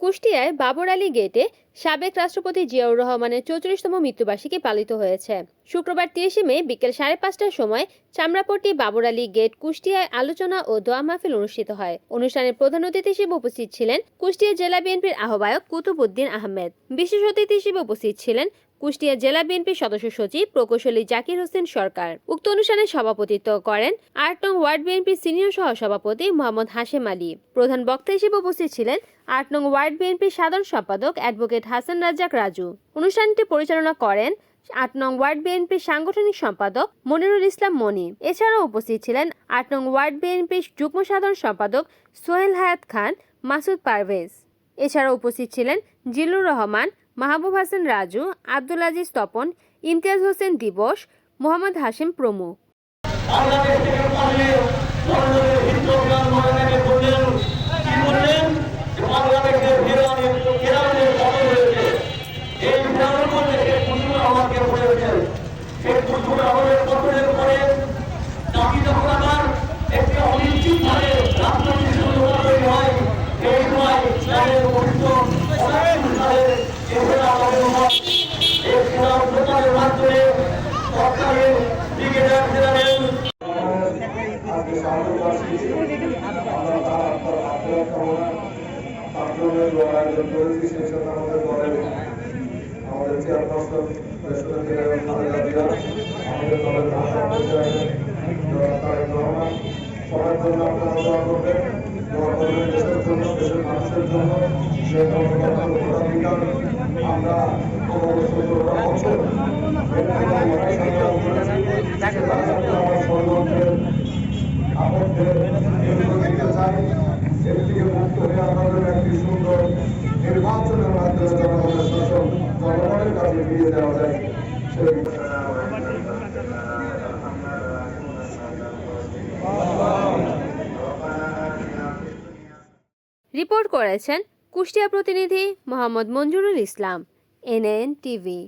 কুষ্টিয়ায় বাবর আলী গেটে সাবেক রাষ্ট্রপতি জিয়াউর রহমানের চৌত্রিশতম মৃত্যুবার্ষিকী পালিত হয়েছে। শুক্রবার তিরিশে মে বিকেল সাড়ে পাঁচটার সময় চামড়াপট্টি বাবর আলী গেট কুষ্টিয়ায় আলোচনা ও দোয়া মাহফিল অনুষ্ঠিত হয়। অনুষ্ঠানের প্রধান অতিথি হিসেবে উপস্থিত ছিলেন কুষ্টিয়া জেলা বিএনপির আহ্বায়ক কুতুবুদ্দিন আহমেদ। বিশেষ অতিথি হিসেবে উপস্থিত ছিলেন কুষ্টিয়া জেলা বিএনপির সদস্য সচিব প্রকৌশলী জাকির হোসেন সরকার। উক্ত অনুষ্ঠানে সভাপতিত্ব করেন আট ওয়ার্ড বিএনপির সিনিয়র সহ সভাপতি মোহাম্মদ হাশেম আলী। প্রধান বক্তা হিসেবে উপস্থিত ছিলেন আট নং ওয়ার্ড বিএনপির সাধারণ সম্পাদক অ্যাডভোকেট হাসান রাজ্জাক রাজু। অনুষ্ঠানটি পরিচালনা করেন আট নং ওয়ার্ড বিএনপির সাংগঠনিক সম্পাদক মনিরুল ইসলাম মনি। এছাড়াও উপস্থিত ছিলেন আট নং ওয়ার্ড বিএনপির যুগ্ম সাধারণ সম্পাদক সোহেল হায়াত খান, মাসুদ পারভেজ। এছাড়াও উপস্থিত ছিলেন জিল্লুর রহমান, মাহবুব হাসান রাজু, আব্দুল আজিজ তপন, ইমতিয়াজ হোসেন দিবস, মোহাম্মদ হাশিম প্রমুখ। আপনাদের আয়োজন করেছি সেই সাথে আমাদের দলের আমাদের চেয়ারপারসন আমাদের দলের তারেক রহমান সবার জন্য আমরা এর থেকে লড়াই সংগ্রাম করেছি সেটা আমার সর্বত্রের আপত্তি এগুলো দেখতে রিপোর্ট করেছেন কুষ্টিয়া প্রতিনিধি মোহাম্মদ মঞ্জুরুল ইসলাম এনএন টিভি।